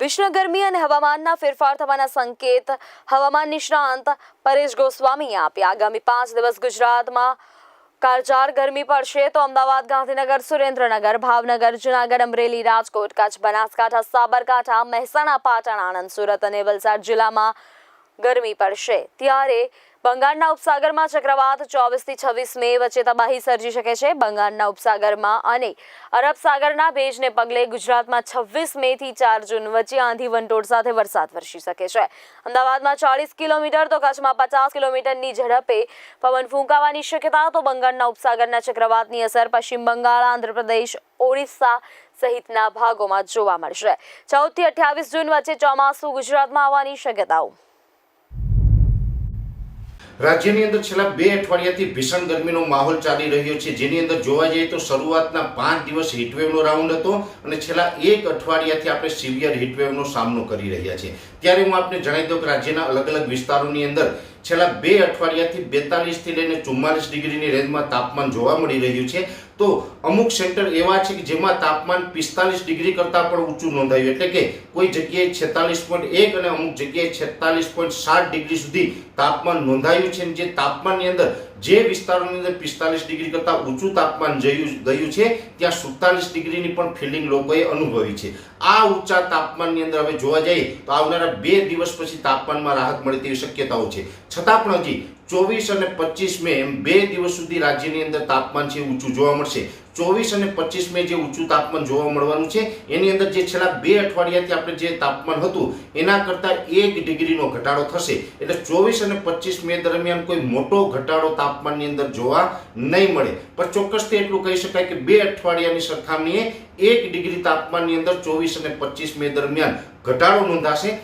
વિશ્વ ગરમી અને હવામાનના ફેરફાર થવાના સંકેત હવામાન નિષ્ણાંત પરેશ ગોસ્વામીએ આપ્યા. આગામી પાંચ દિવસ ગુજરાતમાં કાળઝાળ ગરમી પડશે તો અમદાવાદ, ગાંધીનગર, સુરેન્દ્રનગર, ભાવનગર, જૂનાગઢ, અમરેલી, રાજકોટ, કચ્છ, બનાસકાંઠા, સાબરકાંઠા, મહેસાણા, પાટણ, આણંદ, સુરત અને વલસાડ જિલ્લામાં ગરમી પડશે. ત્યારે બંગાળના ઉપસાગરમાં ચક્રવાત ચોવીસથી છવ્વીસ મે વચ્ચે તબાહી સર્જી શકે છે. બંગાળના ઉપસાગરમાં અને અરબ સાગરના ભેજને પગલે ગુજરાતમાં છવ્વીસ મે થી ચાર જૂન વચ્ચે આંધી વંટોળ સાથે વરસાદ વરસી શકે છે. અમદાવાદમાં ચાળીસ કિલોમીટર તો કચ્છમાં પચાસ કિલોમીટરની ઝડપે પવન ફૂંકાવાની શક્યતા, તો બંગાળના ઉપસાગરના ચક્રવાતની અસર પશ્ચિમ બંગાળ, આંધ્રપ્રદેશ, ઓડિશા સહિતના ભાગોમાં જોવા મળશે. ચૌદથી અઠ્યાવીસ જૂન વચ્ચે ચોમાસું ગુજરાતમાં આવવાની શક્યતાઓ. રાજ્યની અંદર છેલ્લા બે અઠવાડિયાથી ભીષણ ગરમીનો માહોલ ચાલી રહ્યો છે. જેની અંદર જોવા જઈએ તો શરૂઆતના પાંચ દિવસ હીટવેવનો રાઉન્ડ હતો અને છેલ્લા એક અઠવાડિયાથી આપણે સિવિયર હીટવેવનો સામનો કરી રહ્યા છીએ. ત્યારે હું આપને જણાવી દઉં કે રાજ્યના અલગ અલગ વિસ્તારોની અંદર છેલ્લા બે અઠવાડિયાથી બેતાલીસથી લઈને ચુમ્માલીસ ડિગ્રીની રેન્જમાં તાપમાન જોવા મળી રહ્યું છે. તો અમુક સેન્ટર એવા છે કે જેમાં તાપમાન પિસ્તાલીસ ડિગ્રી કરતાં પણ ઊંચું નોંધાયું. એટલે કે કોઈ જગ્યાએ છેતાલીસ પોઈન્ટ એક અને અમુક જગ્યાએ છેતાલીસ પોઈન્ટ સાત ડિગ્રી સુધી તાપમાન નોંધાયું છે. જે તાપમાનની અંદર જે વિસ્તારોની અંદર પિસ્તાલીસ ડિગ્રી કરતાં ઊંચું તાપમાન જયું, ગયું છે, ત્યાં સુડતાલીસ ડિગ્રીની પણ ફિલિંગ લોકોએ અનુભવી છે. આ ઊંચા તાપમાનની અંદર હવે જોવા જઈએ તો આવનારા બે દિવસ પછી તાપમાનમાં રાહત મળે તેવી શક્યતાઓ છે. છતાં પણ હજી ચોવીસ અને પચીસ મે એમ બે દિવસ સુધી રાજ્યની અંદર તાપમાન છે ઊંચું જોવા મળશે. ચોવીસ અને પચીસ મે જે ઊંચું તાપમાન જોવા મળવાનું છે, એની અંદર જે છેલ્લા બે અઠવાડિયાથી આપણે જે તાપમાન હતું, એના કરતાં એક ડિગ્રીનો ઘટાડો થશે. એટલે ચોવીસ અને પચીસ મે દરમિયાન કોઈ મોટો ઘટાડો તાપમાનની અંદર જોવા નહીં મળે. પણ ચોક્કસથી એટલું કહી શકાય કે બે અઠવાડિયાની સરખામણીએ એક ડિગ્રી તાપમાનની અંદર ચોવીસ અને પચીસ મે દરમિયાન ઘટાડો નોંધાશે.